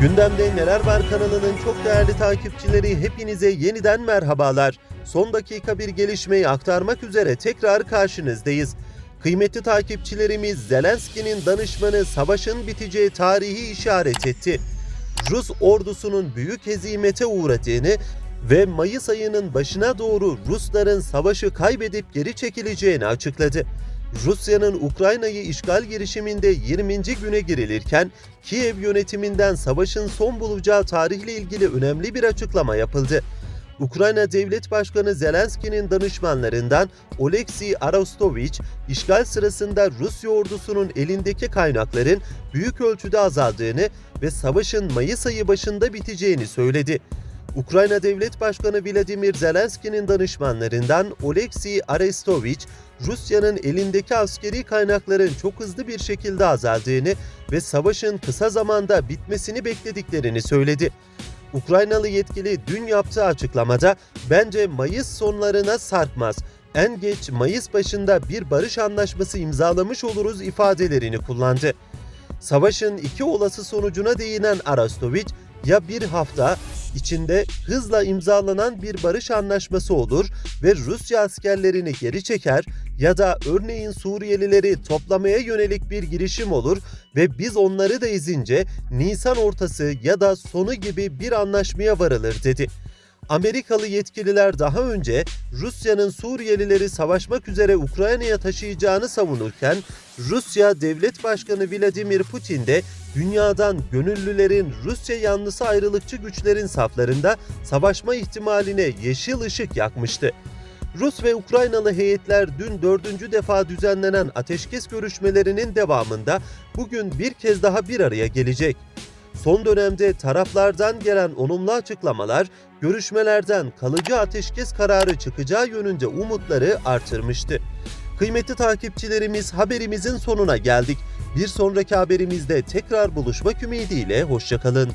Gündemde Neler Var kanalının çok değerli takipçileri hepinize yeniden merhabalar. Son dakika bir gelişmeyi aktarmak üzere tekrar karşınızdayız. Kıymetli takipçilerimiz Zelenski'nin danışmanı savaşın biteceği tarihi işaret etti. Rus ordusunun büyük hezimete uğradığını ve Mayıs ayının başına doğru Rusların savaşı kaybedip geri çekileceğini açıkladı. Rusya'nın Ukrayna'yı işgal girişiminde 20. güne girilirken Kiev yönetiminden savaşın son bulacağı tarihle ilgili önemli bir açıklama yapıldı. Ukrayna Devlet Başkanı Zelenski'nin danışmanlarından Oleksiy Arostovich, işgal sırasında Rusya ordusunun elindeki kaynakların büyük ölçüde azaldığını ve savaşın Mayıs ayı başında biteceğini söyledi. Ukrayna Devlet Başkanı Vladimir Zelenski'nin danışmanlarından Oleksiy Arestovich, Rusya'nın elindeki askeri kaynakların çok hızlı bir şekilde azaldığını ve savaşın kısa zamanda bitmesini beklediklerini söyledi. Ukraynalı yetkili dün yaptığı açıklamada bence Mayıs sonlarına sarkmaz. En geç Mayıs başında bir barış anlaşması imzalamış oluruz ifadelerini kullandı. Savaşın iki olası sonucuna değinen Arastoviç, ya bir hafta içinde hızla imzalanan bir barış anlaşması olur ve Rusya askerlerini geri çeker ya da örneğin Suriyelileri toplamaya yönelik bir girişim olur ve biz onları da izince Nisan ortası ya da sonu gibi bir anlaşmaya varılır dedi. Amerikalı yetkililer daha önce Rusya'nın Suriyelileri savaşmak üzere Ukrayna'ya taşıyacağını savunurken Rusya Devlet Başkanı Vladimir Putin de dünyadan gönüllülerin Rusya yanlısı ayrılıkçı güçlerin saflarında savaşma ihtimaline yeşil ışık yakmıştı. Rus ve Ukraynalı heyetler dün dördüncü defa düzenlenen ateşkes görüşmelerinin devamında bugün bir kez daha bir araya gelecek. Son dönemde taraflardan gelen olumlu açıklamalar görüşmelerden kalıcı ateşkes kararı çıkacağı yönünde umutları artırmıştı. Kıymetli takipçilerimiz haberimizin sonuna geldik. Bir sonraki haberimizde tekrar buluşmak ümidiyle hoşçakalın.